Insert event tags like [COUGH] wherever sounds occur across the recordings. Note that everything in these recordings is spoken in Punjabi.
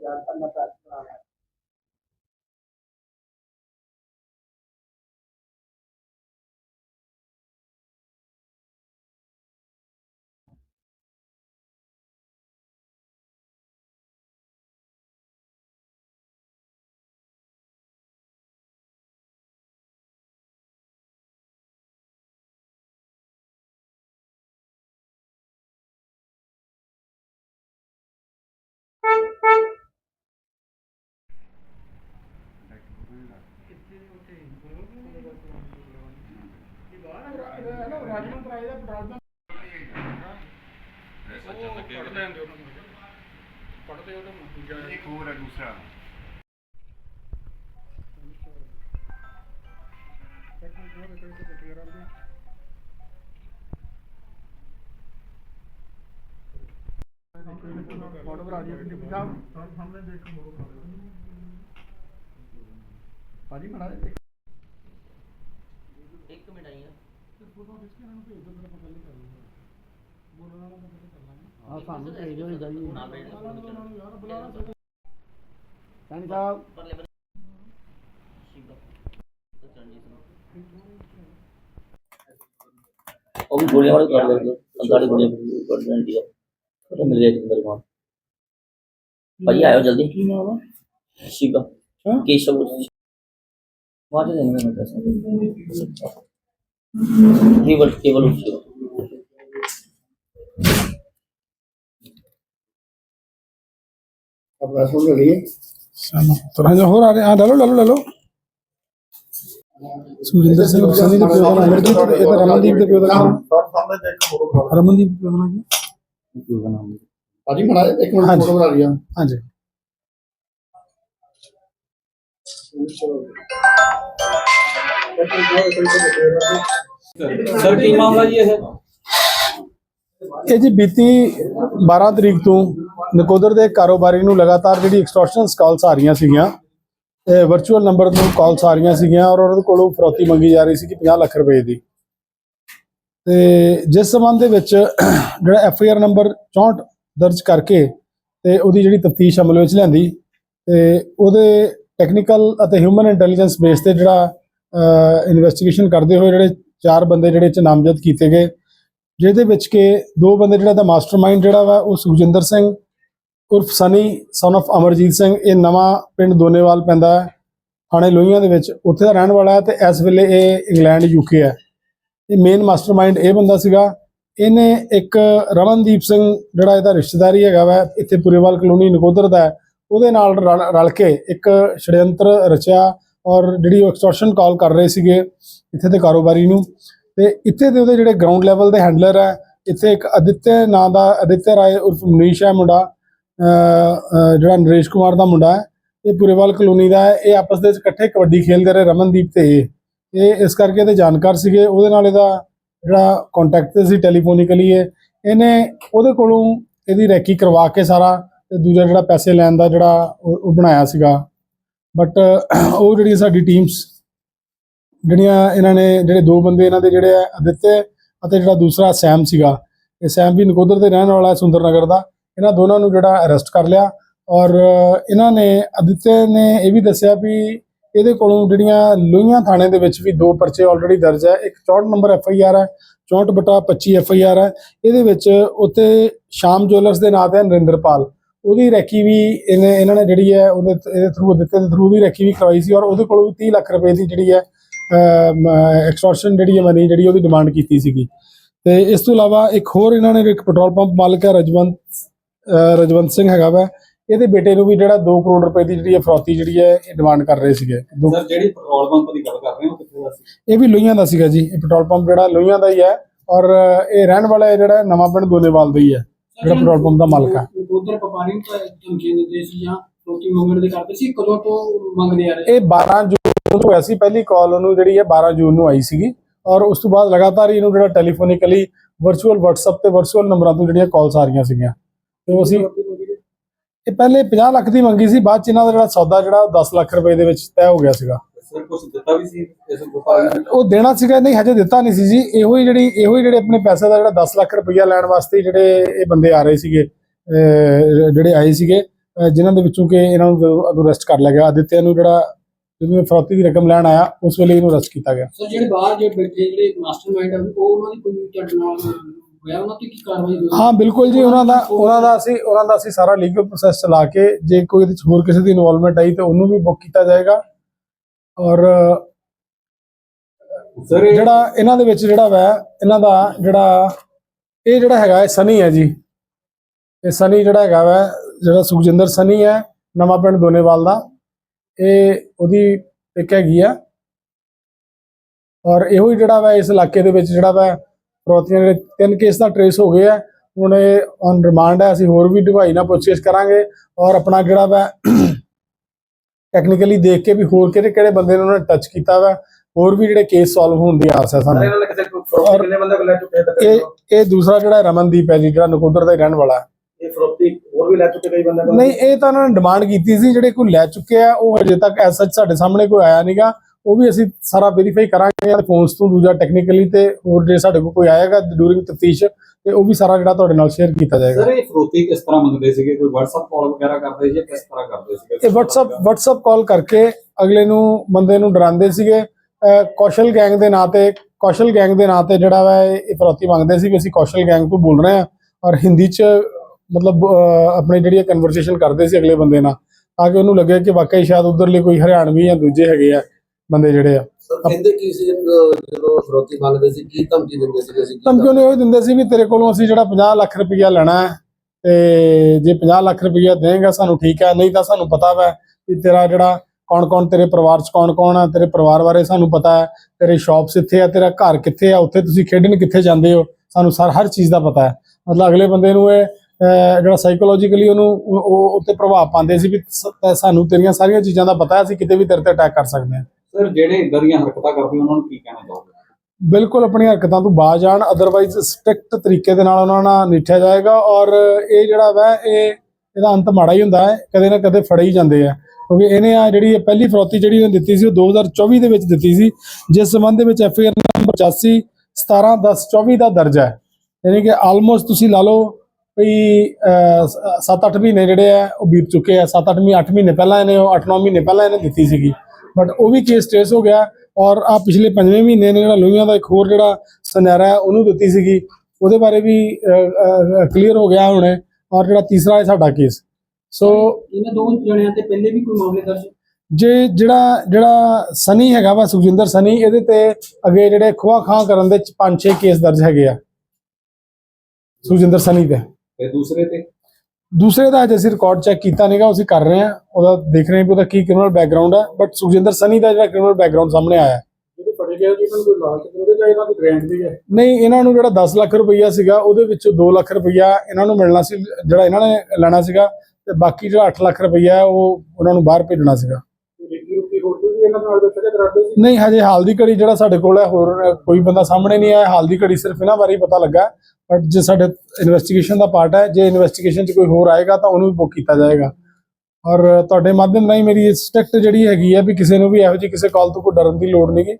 ತನ್ನ ಪ್ರಾರ್ಥನಾ ਜਾਣ ਤਾਂ ਮੈਂ ਪੈਸੇ ਕਰਾਣਾ ਇੱਕ। ਹੋਰ ਹੈ ਦੂਸਰਾ। ਫੋਟੋ ਬਣਾ ਦਿਓ ਡਿਪਟੀ ਸਾਹਿਬ। ਸਾਹਮਣੇ ਦੇਖੋ ਭਾਜੀ ਬਣਾ ਦੇ ਇੱਕ ਮਿੰਟ ਆਈ ਆ। ਹਾਂ ਸਾਨੂੰ ਭੇਜ ਦਿਓ ਜੀ ਨਾ ਬੈਠ ਸੈਣੀ ਸਾਹਿਬ ਪਰਲੇ ਬੰਨੇ ਸ਼ਿਵਾ ਤੇ ਚਰਨਜੀਤ ਸਿੰਘ ਉਹ ਵੀ ਗੋਲੀਆਂ ਵਾਲੇ ਕਰ ਲੈਂਦੇ ਅੰਦਰ ਗੋਲੀਆਂ ਕਰ ਲੈਂਦੀ ਆ ਉਹ ਮਿਲ ਗਿਆ ਅੰਦਰ ਕੋਲ ਭਾਈ ਆਇਓ ਜਲਦੀ ਕੀ ਨਾਮ ਹੈ ਸ਼ਿਵਾ ਕੇਸ਼ਵ ਵਾਟ ਦੇ ਮੈਂ ਦੱਸਾਂ ਰਿਵਰ ਕੇਵਲ ਉੱਚੀ ਆਪਣਾ ਸੁਣ ਲਈਏ ਸਾਨੂੰ ਤਰ੍ਹਾਂ ਜਿਹਾ ਹੋਰ ਆ ਰਹੇ। ਆ ਲੈ ਲਓ ਲੈ ਲਓ ਲੈ ਲਓ। ਸੁਰਿੰਦਰ ਸਿੰਘ ਸਨੀ ਦੇ ਪਿਓ ਦਾ ਨਾਮ। ਅਮਰਜੀਤ ਇਹ ਤਾਂ ਰਮਨਦੀਪ ਦੇ ਪਿਓ ਦਾ ਨਾਮ। ਸਾਹਮਣੇ ਦੇਖੋ ਰਮਨਦੀਪ ਦੇ ਪਿਓ ਦਾ ਨਾਮ ਕੀ? ਭਾਜੀ ਬਣਾ ਦੇ। ਇੱਕ ਮਿੰਟ ਹਾਂਜੀ। ਫੋਟੋ ਬਣਾ ਲਿਆ ਹਾਂਜੀ। ਸਰ ਕੀ ਮਾਮਲਾ ਜੀ ਇਹ? ਇਹ ਜੀ ਬੀਤੀ 12 ਤਰੀਕ ਤੋਂ ਨਕੋਦਰ ਦੇ ਕਾਰੋਬਾਰੀ ਨੂੰ ਲਗਾਤਾਰ ਜਿਹੜੀ ਐਕਸਟੋਰਸ਼ਨ ਕਾਲਸ ਆ ਰਹੀਆਂ ਸੀਗੀਆਂ, ਇਹ ਵਰਚੁਅਲ ਨੰਬਰ ਤੋਂ ਕਾਲਸ ਆ ਰਹੀਆਂ ਸੀਗੀਆਂ ਔਰ ਉਹਨਾਂ ਕੋਲੋਂ ਫਰੋਤੀ ਮੰਗੀ ਜਾ ਰਹੀ ਸੀ ਕਿ 50 ਲੱਖ ਰੁਪਏ ਦੀ। ਤੇ ਜਿਸ ਸੰਬੰਧ ਦੇ ਵਿੱਚ ਜਿਹੜਾ ਐਫ ਆਈ ਆਰ ਨੰਬਰ 64 ਦਰਜ ਕਰਕੇ ਤੇ ਉਹਦੀ ਜਿਹੜੀ ਤਫਤੀਸ਼ ਅਮਲ ਵਿੱਚ ਲਿਆਂਦੀ ਤੇ ਉਹਦੇ ਟੈਕਨੀਕਲ ਅਤੇ ਹਿਊਮਨ ਇੰਟੈਲੀਜੈਂਸ ਬੇਸ ਤੇ ਜਿਹੜਾ ਇਨਵੈਸਟੀਗੇਸ਼ਨ ਕਰਦੇ ਹੋਏ ਜਿਹੜੇ ਚਾਰ ਬੰਦੇ ਜਿਹੜੇ ਚ ਨਾਮਜ਼ਦ ਕੀਤੇ ਗਏ, ਜਿਹਦੇ ਵਿੱਚ ਕਿ ਦੋ ਬੰਦੇ ਜਿਹੜਾ ਦਾ ਮਾਸਟਰਮਾਈਂਡ ਜਿਹੜਾ ਵਾ ਉਹ ਸੁਖਜਿੰਦਰ ਸਿੰਘ ਉਰਫ ਸਨੀ ਸਨ of ਅਮਰਜੀਤ ਸਿੰਘ ਇਹ ਨਵਾਂ ਪਿੰਡ ਦੋਨੇਵਾਲ ਪੈਂਦਾ ਹੈ ਥਾਣੇ ਲੋਹੀਆਂ ਦੇ ਵਿੱਚ। ਉੱਥੇ ਦਾ ਰਹਿਣ ਵਾਲਾ ਹੈ ਤੇ ਇਸ ਵੇਲੇ ਇਹ ਇੰਗਲੈਂਡ ਯੂਕੇ ਹੈ। ਇਹ ਮੇਨ ਮਾਸਟਰਮਾਈਂਡ ਇਹ ਬੰਦਾ ਸੀਗਾ। ਇਹਨੇ ਇੱਕ ਰਮਨਦੀਪ ਸਿੰਘ ਜਿਹੜਾ ਇਹਦਾ ਰਿਸ਼ਤੇਦਾਰੀ ਹੈਗਾ ਵਾ ਇੱਥੇ ਪੁਰੇਵਾਲ ਕਲੋਨੀ ਨਕੋਦਰ ਦਾ ਹੈ, ਉਹਦੇ ਨਾਲ ਰਲ ਰਲ ਕੇ ਇੱਕ ਛੜਯੰਤਰ ਰਚਿਆ ਔਰ ਜਿਹੜੀ ਉਹ ਐਕਸਟੋਰਸ਼ਨ ਕਾਲ ਕਰ ਰਹੇ ਸੀਗੇ ਇੱਥੇ ਦੇ ਕਾਰੋਬਾਰੀ ਨੂੰ। ਤੇ ਇੱਥੇ ਦੇ ਉਹਦੇ ਜਿਹੜੇ ਗਰਾਊਂਡ ਲੈਵਲ ਦੇ ਹੈਂਡਲਰ ਹੈ ਇੱਥੇ ਇੱਕ ਅਦਿੱਤਯ ਨਾਂ ਦਾ ਅਦਿੱਤਯ ਰਾਏ ਉਰਫ ਮਨੀਸ਼ ਹੈ ਮੁੰਡਾ। ਜਿਹੜਾ ਨਰੇਸ਼ ਕੁਮਾਰ ਦਾ ਮੁੰਡਾ ਹੈ, ਇਹ ਪੁਰੇਵਾਲ ਕਲੋਨੀ ਦਾ ਹੈ, ਇਹ ਆਪਸ ਦੇ ਵਿੱਚ ਇਕੱਠੇ ਕਬੱਡੀ ਖੇਡਦੇ ਰਹੇ ਰਮਨਦੀਪ ਤੇ ਇਹ। ਇਹ ਇਸ ਕਰਕੇ ਇਹਦੇ ਜਾਣਕਾਰ ਸੀਗੇ, ਉਹਦੇ ਨਾਲ ਇਹਦਾ ਜਿਹੜਾ ਕੰਟੈਕਟ ਤੇ ਸੀ ਟੈਲੀਫੋਨਿਕਲੀ ਇਹ। ਇਹਨੇ ਉਹਦੇ ਕੋਲੋਂ ਇਹਦੀ ਰੈਕੀ ਕਰਵਾ ਕੇ ਸਾਰਾ ਤੇ ਦੂਜਾ ਜਿਹੜਾ ਪੈਸੇ ਲੈਣ ਦਾ ਜਿਹੜਾ ਉਹ ਬਣਾਇਆ ਸੀਗਾ। ਬਟ ਉਹ ਜਿਹੜੀ ਸਾਡੀ ਟੀਮਸ ਜਿਹੜੀਆਂ ਇਹਨਾਂ ਨੇ, ਜਿਹੜੇ ਦੋ ਬੰਦੇ ਇਹਨਾਂ ਦੇ ਜਿਹੜੇ ਆ ਅਦਿੱਤਯ ਅਤੇ ਜਿਹੜਾ ਦੂਸਰਾ ਸੈਮ ਸੀਗਾ। ਇਹ ਸੈਮ ਵੀ ਨਕੋਦਰ ਦੇ ਰਹਿਣ ਵਾਲਾ ਹੈ ਸੁੰਦਰ ਨਗਰ ਦਾ। ਇਹਨਾਂ ਦੋਨਾਂ ਨੂੰ ਜਿਹੜਾ ਅਰੈਸਟ ਕਰ ਲਿਆ ਔਰ ਇਹਨਾਂ ਨੇ ਅਦਿੱਤਯ ਨੇ ਇਹ ਵੀ ਦੱਸਿਆ ਵੀ ਇਹਦੇ ਕੋਲੋਂ ਜਿਹੜੀਆਂ ਲੋਹੀਆਂ ਥਾਣੇ ਦੇ ਵਿੱਚ ਵੀ ਦੋ ਪਰਚੇ ਆਲਰੇਡੀ ਦਰਜ ਹੈ, ਇੱਕ 64 ਨੰਬਰ ਐਫ ਆਈ ਆਰ ਹੈ 64 ਬਟਾ 25 ਐਫ ਆਈ ਆਰ ਹੈ, ਇਹਦੇ ਵਿੱਚ ਉੱਤੇ ਸ਼ਾਮ ਜੁਐਲਰਸ ਦੇ ਨਾਂ ਤੇ ਹੈ ਨਰਿੰਦਰਪਾਲ, ਉਹਦੀ ਰੈਕੀ ਵੀ ਇਹਨੇ, ਇਹਨਾਂ ਨੇ ਜਿਹੜੀ ਹੈ ਉਹਦੇ ਇਹਦੇ ਥਰੂ ਦਿੱਤੇ ਦੇ ਥਰੂ ਦੀ ਰੈਕੀ ਵੀ ਕਰਵਾਈ ਸੀ ਔਰ ਉਹਦੇ ਕੋਲੋਂ ਵੀ 30 ਲੱਖ ਰੁਪਏ ਦੀ ਜਿਹੜੀ ਹੈ ਐਕਸਟੋਰਸ਼ਨ ਜਿਹੜੀ ਹੈ ਮਨੀ ਜਿਹੜੀ ਉਹਦੀ ਡਿਮਾਂਡ ਕੀਤੀ ਸੀਗੀ। ਤੇ ਇਸ ਤੋਂ ਇਲਾਵਾ ਇੱਕ ਹੋਰ ਇਹਨਾਂ ਨੇ ਇੱਕ ਪੈਟਰੋਲ ਪੰਪ ਮਾਲਕ ਹੈ ਰਜਵੰਤ ਰਜਵੰਤ ਸਿੰਘ ਹੈਗਾ ਵਾ। ਇਹਦੇ ਬੇਟੇ ਨੂੰ ਵੀ ਜਿਹੜਾ 2 ਕਰੋੜ ਰੁਪਏ ਦੀ ਜਿਹੜੀ ਹੈ ਫਰੌਤੀ ਜਿਹੜੀ ਹੈ ਇਹ ਡਿਮਾਂਡ ਕਰ ਰਹੇ ਸੀਗੇ। ਸਰ ਜਿਹੜੀ ਪੈਟਰੋਲ ਪੰਪ ਦੀ ਗੱਲ ਕਰ ਰਹੇ ਹੋ ਕਿੱਥੇ ਦਾ ਸੀ? ਇਹ ਵੀ ਲੋਹੀਆਂ ਦਾ ਸੀਗਾ ਜੀ। ਇਹ ਪੈਟਰੋਲ ਪੰਪ ਜਿਹੜਾ ਲੋਹੀਆਂ ਦਾ ਹੀ ਹੈ ਔਰ ਇਹ ਰਹਿਣ ਵਾਲਾ ਜਿਹੜਾ ਨਵਾਂ ਪਿੰਡ ਦੋਨੇਵਾਲ ਦਾ ਹੀ ਹੈ ਜਿਹੜਾ ਪੈਟਰੋਲ ਪੰਪ ਦਾ ਮਾਲਕ ਹੈ। ਉਧਰ ਵਪਾਰੀ ਨੂੰ ਤਾਂ ਧਮਕੀਆਂ ਦਿੰਦੇ ਸੀ ਜਾਂ ਰੋਟੀ ਮੰਗਣ ਦੇ ਕਰਦੇ ਸੀ ਕਦੋਂ ਤੋਂ ਮੰਗਦੇ ਆ ਰਹੇ? ਇਹ 12 ਜੂਨ ਨੂੰ ਹੋਇਆ ਸੀ। ਪਹਿਲੀ ਕਾਲ ਉਹਨੂੰ ਜਿਹੜੀ ਹੈ 12 ਜੂਨ ਨੂੰ ਆਈ ਸੀਗੀ ਔਰ ਉਸ ਤੋਂ ਬਾਅਦ ਲਗਾਤਾਰ ਇਹਨੂੰ ਜਿਹੜਾ ਟੈਲੀਫੋਨਿਕਲੀ ਵਰਚੁਅਲ WhatsApp ਤੇ ਵਰਚੁਅਲ ਨੰਬਰਾਂ ਤੋਂ ਜਿਹੜੀਆਂ ਕਾਲਸ ਆ ਰਹੀਆਂ ਸੀਗੀਆਂ। ਤੇ ਉਹ ਅਸੀਂ ਇਹ ਪਹਿਲੇ 50 ਲੱਖ ਦੀ ਮੰਗੀ ਸੀ ਬਾਅਦ ਚ ਇਹਨਾਂ ਦਾ ਜਿਹੜਾ ਸੌਦਾ ਜਿਹੜਾ ਉਹ 10 ਲੱਖ ਰੁਪਏ ਦੇ ਵਿੱਚ ਤੈਅ ਹੋ ਗਿਆ ਸੀਗਾ। ਸਰ ਕੁਝ ਦਿੱਤਾ ਵੀ ਸੀ ਇਸ ਵਪਾਰੀ ਨੂੰ? ਉਹ ਦੇਣਾ ਸੀਗਾ ਨਹੀਂ ਹਜੇ ਦਿੱਤਾ ਨਹੀਂ ਸੀ ਜੀ। ਇਹੋ ਹੀ ਜਿਹੜੀ ਇਹੋ ਹੀ ਜਿਹੜੇ ਆਪਣੇ ਪੈਸੇ ਦਾ ਜਿਹੜਾ 10 ਲੱਖ ਰੁਪਈਆ ਲੈਣ ਵਾਸਤੇ ਜਿਹੜੇ ਇਹ ਬੰਦੇ ਆ ਰਹੇ ਸੀਗੇ ਜਿਹੜੇ ਆਏ ਸੀਗੇ ਜਿਨ੍ਹਾਂ ਦੇ ਵਿੱਚੋਂ ਕਿ ਇਹਨਾਂ ਨੂੰ ਅਰੈਸਟ ਕਰ ਲਿਆ ਗਿਆ। ਆਦਿਤਿਆ ਨੂੰ ਜਿਹੜਾ ਜਿਹਨੂੰ ਫਰੌਤੀ ਦੀ ਰਕਮ ਲੈਣ ਆਇਆ ਉਸ ਵੇਲੇ ਇਹਨੂੰ ਅਰੈਸਟ ਕੀਤਾ ਗਿਆ। ਸਰ ਜਿਹੜੇ ਬਾਹਰ ਜਿਹੜੇ ਮਾਸਟਰਮਾਈਂਡ ਆ ਉਹ ਉਹਨਾਂ ਦੀ ਕੋਈ ਤੁਹਾਡੇ ਨਾਲ ਹੋਇਆ ਉਹਨਾਂ ਤੇ ਕੀ ਕਾਰਵਾਈ ਹੋਈ? ਹਾਂ ਬਿਲਕੁਲ ਜੀ ਉਹਨਾਂ ਦਾ ਉਹਨਾਂ ਦਾ ਅਸੀਂ ਉਹਨਾਂ ਦਾ ਅਸੀਂ ਸਾਰਾ ਲੀਗਲ ਪ੍ਰੋਸੈਸ ਚਲਾ ਕੇ ਜੇ ਕੋਈ ਇਹਦੇ 'ਚ ਹੋਰ ਕਿਸੇ ਦੀ ਇਨਵੋਲਵਮੈਂਟ ਆਈ ਤੇ ਉਹਨੂੰ ਵੀ ਬੁੱਕ ਕੀਤਾ ਜਾਏਗਾ। ਔਰ ਜਿਹੜਾ ਇਹਨਾਂ ਦੇ ਵਿੱਚ ਜਿਹੜਾ ਵਾ ਇਹਨਾਂ ਦਾ ਜਿਹੜਾ ਇਹ ਜਿਹੜਾ ਹੈਗਾ ਇਹ ਸਨੀ ਹੈ ਜੀ। ਇਹ ਸਨੀ ਜਿਹੜਾ ਹੈਗਾ ਵਾ ਜਿਹੜਾ ਸੁਖਜਿੰਦਰ ਸਨੀ ਹੈ ਨਵਾਂ ਪਿੰਡ ਦੋਨੇਵਾਲ ਦਾ। ਇਹ ਉਹਦੀ ਇੱਕ ਹੈਗੀ ਆ। ਔਰ ਇਹੋ ਹੀ ਜਿਹੜਾ ਵਾ ਇਸ ਇਲਾਕੇ ਦੇ ਵਿੱਚ ਜਿਹੜਾ ਵਾ ਫਰੋਤੀਆਂ ਦੇ ਤਿੰਨ ਕੇਸ ਦਾ ਟਰੇਸ ਹੋ ਗਏ ਆ। ਹੁਣ ਇਹ ਔਨ ਰਿਮਾਂਡ ਹੈ ਅਸੀਂ ਹੋਰ ਵੀ ਢਵਾਈ ਨਾਲ ਪੁੱਛਗਿੱਛ ਕਰਾਂਗੇ ਔਰ ਆਪਣਾ ਜਿਹੜਾ ਵਾ ਟੈਕਨੀਕਲੀ ਦੇਖ ਕੇ ਵੀ ਹੋਰ ਕਿਹੜੇ ਕਿਹੜੇ ਬੰਦੇ ਨੇ ਉਹਨਾਂ ਨੇ ਟੱਚ ਕੀਤਾ ਵਾ ਹੋਰ ਵੀ ਜਿਹੜੇ ਕੇਸ ਸੋਲਵ ਹੋਣ ਦੀ ਆਸ ਹੈ ਸਾਨੂੰ। ਔਰ ਇਹ ਇਹ ਦੂਸਰਾ ਜਿਹੜਾ ਰਮਨਦੀਪ ਹੈ ਜੀ ਜਿਹੜਾ ਨਕੋਦਰ ਦਾ ਰਹਿਣ ਵਾਲਾ। ਇਹ ਫਰੋਤੀ ਹੋਰ ਵੀ ਲੈ ਚੁੱਕੇ ਕਈ ਬੰਦੇ ਨਹੀਂ ਇਹ ਤਾਂ ਉਹਨਾਂ ਨੇ ਡਿਮਾਂਡ ਕੀਤੀ ਸੀ ਜਿਹੜੇ ਕੋਈ ਲੈ ਚੁੱਕੇ ਆ ਉਹ ਹਜੇ ਤੱਕ ਐਸ ਸੱਚ ਸਾਡੇ ਸਾਹਮਣੇ ਕੋਈ ਆਇਆ ਨਹੀਂਗਾ ਉਹ ਵੀ ਅਸੀਂ ਸਾਰਾ ਵੈਰੀਫਾਈ ਕਰਾਂਗੇ ਫੋਨਸ ਤੋਂ ਦੂਜਾ ਟੈਕਨੀਕਲੀ ਤੇ ਹੋਰ ਜੇ ਸਾਡੇ ਕੋਲ ਕੋਈ ਆਏਗਾ ਡੂਰਿੰਗ ਤਫਤੀਸ਼ ਤੇ ਉਹ ਵੀ ਸਾਰਾ ਜਿਹੜਾ ਤੁਹਾਡੇ ਨਾਲ ਸ਼ੇਅਰ ਕੀਤਾ ਜਾਏਗਾ। ਸਰ ਇਹ ਫਰੋਤੀ ਕਿਸ ਤਰ੍ਹਾਂ ਮੰਗਦੇ ਸੀਗੇ? ਕੋਈ WhatsApp ਕਾਲ ਵਗੈਰਾ ਕਰਦੇ ਜਾਂ ਕਿਸ ਤਰ੍ਹਾਂ ਕਰਦੇ ਸੀਗੇ? ਇਹ WhatsApp WhatsApp ਕਾਲ ਕਰਕੇ ਅਗਲੇ ਨੂੰ ਬੰਦੇ ਨੂੰ ਡਰਾਉਂਦੇ ਸੀਗੇ। ਕੌਸ਼ਲ ਗੈਂਗ ਦੇ ਨਾਂ ਤੇ ਕੌਸ਼ਲ ਗੈਂਗ ਦੇ ਨਾਂ ਤੇ ਜਿਹੜਾ ਵਾ ਇਹ ਫਰੌਤੀ ਮੰਗਦੇ ਸੀ ਵੀ ਅਸੀਂ ਕੌਸ਼ਲ ਗੈਂਗ ਤੋਂ ਬੋਲ ਰਹੇ ਹਾਂ ਔਰ ਹਿੰਦੀ ਚ ਮਤਲਬ ਆਪਣੀ ਜਿਹੜੀ ਕਨਵਰਸੇਸ਼ਨ ਕਰਦੇ ਸੀ ਅਗਲੇ ਬੰਦੇ ਨਾਲ ਤਾਂ ਕਿ ਉਹਨੂੰ ਲੱਗੇ ਕਿ ਵਾਕਈ ਸ਼ਾਇਦ ਉਧਰਲੇ ਕੋਈ ਹਰਿਆਣਵੀ ਜਾਂ ਦੂਜੇ ਹੈਗੇ ਆ। ਬੰਦੇ ਜਿਹੜੇ ਆ। ਸਰ ਕਹਿੰਦੇ ਕੀ ਸੀ ਜਦੋਂ ਫਰੋਤੀ ਮੰਗਦੇ ਸੀ ਕੀ ਧਮਕੀ ਦਿੰਦੇ ਸੀ ਅਸੀਂ ਧਮਕੀ ਉਹਨੇ ਉਹ ਦਿੰਦੇ ਸੀ ਵੀ ਤੇਰੇ ਕੋਲੋਂ ਅਸੀਂ ਜਿਹੜਾ 50 ਲੱਖ ਰੁਪਈਆ ਲੈਣਾ ਹੈ ਤੇ ਜੇ 50 ਲੱਖ ਰੁਪਈਆ ਦੇਂਗਾ ਸਾਨੂੰ ਠੀਕ ਹੈ ਨਹੀਂ ਤਾਂ ਸਾਨੂੰ ਪਤਾ ਵਾ ਕਿ ਤੇਰਾ ਜਿਹੜਾ ਕੌਣ ਕੌਣ ਤੇਰੇ ਪਰਿਵਾਰ ਚ ਕੌਣ ਕੌਣ ਆ ਤੇਰੇ ਪਰਿਵਾਰ ਬਾਰੇ ਸਾਨੂੰ ਪਤਾ ਹੈ ਤੇਰੇ ਸ਼ਾਪਸ ਕਿੱਥੇ ਆ ਤੇਰਾ ਘਰ ਕਿੱਥੇ ਆ ਉੱਥੇ ਤੁਸੀਂ ਖੇਡਣ ਕਿੱਥੇ ਜਾਂਦੇ ਹੋ ਸਾਨੂੰ ਸਰ ਹਰ ਚੀਜ਼ ਦਾ ਪਤਾ ਹੈ। ਮਤਲਬ ਅਗਲੇ ਬੰਦੇ ਨੂੰ ਇਹ ਜਿਹੜਾ ਸਾਈਕੋਲੋਜੀਕਲੀ ਉਹਨੂੰ ਉਹ- ਉੱਤੇ ਪ੍ਰਭਾਵ ਪਾਉਂਦੇ ਸੀ ਵੀ ਸਾਨੂੰ ਤੇਰੀਆਂ ਸਾਰੀਆਂ ਚੀਜ਼ਾਂ ਦਾ ਪਤਾ ਹੈ ਅਸੀਂ ਕਿਤੇ ਵੀ ਤੇਰੇ ਤੇ ਅਟੈਕ ਕਰ ਸਕਦੇ ਹਾਂ। ਸਰ, ਜਿਹੜੇ ਇਦਾਂ ਦੀਆਂ ਹਰਕਤਾਂ ਕਰਦੇ, ਉਹਨਾਂ ਨੂੰ ਕੀ ਕਹਿਣਾ ਚਾਹੋਗੇ? ਬਿਲਕੁਲ, ਆਪਣੀਆਂ ਹਰਕਤਾਂ ਤੋਂ ਬਾਜ਼ ਆਣ ਅਦਰਵਾਈਜ਼ ਸਟ੍ਰਿਕਟ ਤਰੀਕੇ ਦੇ ਨਾਲ ਉਹਨਾਂ ਨਾਲ ਨਿਠਿਆ ਜਾਏਗਾ ਔਰ ਇਹ ਜਿਹੜਾ ਵਾ, ਇਹ ਇਹਦਾ ਅੰਤ ਮਾੜਾ ਹੀ ਹੁੰਦਾ ਹੈ, ਕਦੇ ਨਾ ਕਦੇ ਫੜੇ ਹੀ ਜਾਂਦੇ ਆ। ਕਿਉਂਕਿ ਇਹਨੇ ਆ ਜਿਹੜੀ ਪਹਿਲੀ ਫਰੌਤੀ ਜਿਹੜੀ ਇਹਨੇ ਦਿੱਤੀ ਸੀ, ਉਹ 2024 ਦੇ ਵਿੱਚ ਦਿੱਤੀ ਸੀ, ਜਿਸ ਸੰਬੰਧ ਦੇ ਵਿੱਚ ਐਫ ਨੰਬਰ 85 17 10 24 ਦਾ ਦਰਜ ਹੈ। ਯਾਨੀ ਕਿ ਆਲਮੋਸਟ ਤੁਸੀਂ ਲਾ ਲਓ ਵੀ 7-8 ਮਹੀਨੇ ਜਿਹੜੇ ਆ, ਉਹ ਬੀਤ ਚੁੱਕੇ ਆ। 7-8 ਮਹੀਨੇ 8 ਮਹੀਨੇ ਪਹਿਲਾਂ ਇਹਨੇ 8-9 ਮਹੀਨੇ ਪਹਿਲਾਂ ਇਹਨੇ ਦਿੱਤੀ ਸੀਗੀ। ਬਟ ਉਹ ਵੀ ਕੇਸ ਟ੍ਰੇਸ ਹੋ ਗਿਆ ਔਰ ਆ ਪਿਛਲੇ ਪੰਜਵੇਂ ਮਹੀਨੇ ਨੇ ਜਿਹੜਾ ਲੋਹੀਆਂ ਦਾ ਇੱਕ ਹੋਰ ਜਿਹੜਾ ਸੁਨਹਿਰਾ ਹੈ ਉਹਨੂੰ ਦਿੱਤੀ ਸੀਗੀ। ਉਹਦੇ ਬਾਰੇ ਵੀ ਕਲੀਅਰ ਹੋ ਗਿਆ ਹੁਣ ਔਰ ਜਿਹੜਾ ਤੀਸਰਾ ਹੈ ਸਾਡਾ ਕੇਸ ਸੋ ਇਹਨਾਂ ਦੋ ਜਣਿਆਂ ਤੇ ਪਹਿਲੇ ਵੀ ਕੋਈ ਮਾਮਲੇ ਦਰਜ? ਜੇ ਜਿਹੜਾ ਜਿਹੜਾ ਸਨੀ ਹੈਗਾ ਵਾ ਸੁਖਜਿੰਦਰ ਸਨੀ ਇਹਦੇ ਤੇ ਅੱਗੇ ਜਿਹੜੇ ਖੋਆ ਖਾਂ ਕਰਨ ਦੇ 5-6 ਕੇਸ ਦਰਜ ਹੈਗੇ ਆ। ਸੁਖਜਿੰਦਰ ਸਨੀ ਤੇ ਤੇ ਦੂਸਰੇ ਤੇ? ਦੂਸਰੇ ਦਾ ਅਜੇ ਅਸੀਂ ਰਿਕਾਰਡ ਚੈੱਕ ਕੀਤਾ ਨਹੀਂਗਾ ਅਸੀਂ ਕਰ ਰਹੇ ਹਾਂ। ਉਹਦਾ ਦੇਖ ਰਹੇ ਹਾਂ ਕਿ ਉਹਦਾ ਕੀ ਕ੍ਰਿਮੀਨਲ ਬੈਕਗ੍ਰਾਉਂਡ ਹੈ। ਬਟ ਸੁਖਜਿੰਦਰ ਸਨੀ ਦਾ ਜਿਹੜਾ ਕ੍ਰਿਮੀਨਲ ਬੈਕਗ੍ਰਾਉਂਡ ਸਾਹਮਣੇ ਆਇਆ ਹੈ। ਨਹੀਂ ਇਹਨਾਂ ਨੂੰ ਜਿਹੜਾ 10 ਲੱਖ ਰੁਪਈਆ ਸੀਗਾ ਉਹਦੇ ਵਿੱਚੋਂ 2 ਲੱਖ ਰੁਪਈਆ ਇਹਨਾਂ ਨੂੰ ਮਿਲਣਾ ਸੀ ਜਿਹੜਾ ਇਹਨਾਂ ਨੇ ਲੈਣਾ ਸੀਗਾ। ਤੇ ਬਾਕੀ ਜਿਹੜਾ 8 ਲੱਖ ਰੁਪਈਆ ਉਹ ਉਹਨਾਂ ਨੂੰ ਬਾਹਰ ਭੇਜਣਾ ਸੀਗਾ ਰੇਗੀ ਰੁਪੀ ਹੋਰ ਕੋਈ ਵੀ ਇਹਨਾਂ ਨਾਲ ਦੱਸਿਆ ਕਰਾਦੇ ਸੀ? ਨਹੀਂ, ਹਜੇ ਹਾਲ ਦੀ ਘੜੀ ਜਿਹੜਾ ਸਾਡੇ ਕੋਲ ਹੈ, ਹੋਰ ਕੋਈ ਬੰਦਾ ਸਾਹਮਣੇ ਨਹੀਂ ਆਇਆ। ਹਾਲ ਦੀ ਘੜੀ ਸਿਰਫ ਇਹਨਾਂ ਬਾਰੇ ਹੀ ਪਤਾ ਲੱਗਾ। ਬਟ ਜੇ ਸਾਡੇ ਇਨਵੈਸਟੀਗੇਸ਼ਨ ਦਾ ਪਾਰਟ ਹੈ, ਜੇ ਇਨਵੈਸਟੀਗੇਸ਼ਨ 'ਚ ਕੋਈ ਹੋਰ ਆਏਗਾ ਤਾਂ ਉਹਨੂੰ ਵੀ ਬੁੱਕ ਕੀਤਾ ਜਾਏਗਾ। ਔਰ ਤੁਹਾਡੇ ਮਾਧਿਅਮ ਰਾਹੀਂ ਮੇਰੀ ਸਟ੍ਰਿਕਟ ਜਿਹੜੀ ਹੈਗੀ ਹੈ ਵੀ ਕਿਸੇ ਨੂੰ ਵੀ ਇਹੋ ਜਿਹੀ ਕਿਸੇ ਕਾਲ ਤੋਂ ਕੋਈ ਡਰਨ ਦੀ ਲੋੜ ਨਹੀਂਗੀ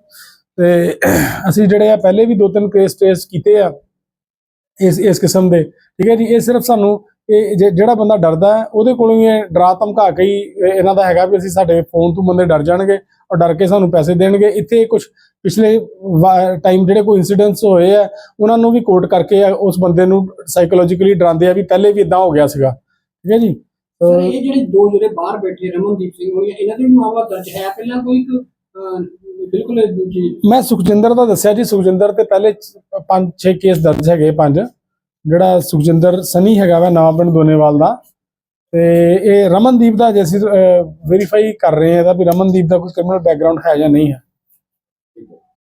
ਤੇ [CLEARS THROAT] ਅਸੀਂ ਜਿਹੜੇ ਆ, ਪਹਿਲੇ ਵੀ ਦੋ ਤਿੰਨ ਕੇਸ ਟ੍ਰੇਸ ਕੀਤੇ ਆ ਇਸ ਇਸ ਕਿਸਮ ਦੇ। ਠੀਕ ਹੈ ਜੀ? ਇਹ ਸਿਰਫ ਸਾਨੂੰ ਇਹ ਜੇ- ਜਿਹੜਾ ਬੰਦਾ ਡਰਦਾ ਹੈ, ਉਹਦੇ ਕੋਲੋਂ ਹੀ ਇਹ ਡਰਾ ਧਮਕਾ ਕੇ ਹੀ ਇਹਨਾਂ ਦਾ ਹੈਗਾ ਵੀ ਅਸੀਂ ਸਾਡੇ ਫੋਨ ਤੋਂ ਬੰਦੇ ਡਰ ਜਾਣਗੇ। ਔਰ ਡਰ ਕੇ ਸਾਨੂੰ ਪੈਸੇ ਦੇਣਗੇ। ਇੱਥੇ ਕੁਝ ਪਿਛਲੇ ਟਾਈਮ ਜਿਹੜੇ ਕੋਈ ਇਨਸੀਡੈਂਟਸ ਹੋਏ ਆ ਉਹਨਾਂ ਨੂੰ ਵੀ ਕੋਟ ਕਰਕੇ ਉਸ ਬੰਦੇ ਨੂੰ ਸਾਈਕੋਲੋਜੀਕਲੀ ਡਰਾਉਂਦੇ ਆ ਵੀ ਪਹਿਲੇ ਵੀ ਇਦਾਂ ਹੋ ਗਿਆ ਸੀਗਾ। ਠੀਕ ਹੈ ਜੀ? ਸਰ ਇਹ ਜਿਹੜੇ ਦੋ ਜਿਹੜੇ ਬਾਹਰ ਬੈਠੇ ਰਮਨਦੀਪ ਸਿੰਘ ਹੋਣੀ ਇਹਨਾਂ ਦੇ ਵੀ ਮਾਮਲਾ ਦਰਜ ਹੈ? ਪਹਿਲਾਂ ਕੋਈ ਬਿਲਕੁਲ ਮੈਂ ਸੁਖਜਿੰਦਰ ਦਾ ਦੱਸਿਆ ਜੀ। ਸੁਖਜਿੰਦਰ ਤੇ ਪਹਿਲੇ 5-6 ਕੇਸ ਦਰਜ ਹੈਗੇ ਪੰਜ। ਜਿਹੜਾ ਸੁਖਜਿੰਦਰ ਸਨੀ ਹੈਗਾ ਵਾ ਨਵਾਂ ਪਿੰਡ ਦੋਨੇਵਾਲ ਦਾ। ਤੇ ਇਹ ਰਮਨਦੀਪ ਦਾ ਜੇ ਅਸੀਂ ਵੈਰੀਫਾਈ ਕਰ ਰਹੇ ਹਾਂ ਇਹਦਾ ਵੀ ਰਮਨਦੀਪ ਦਾ ਕੋਈ ਕ੍ਰਿਮੀਨਲ ਬੈਕਗ੍ਰਾਉਂਡ ਹੈ ਜਾਂ ਨਹੀਂ ਹੈ।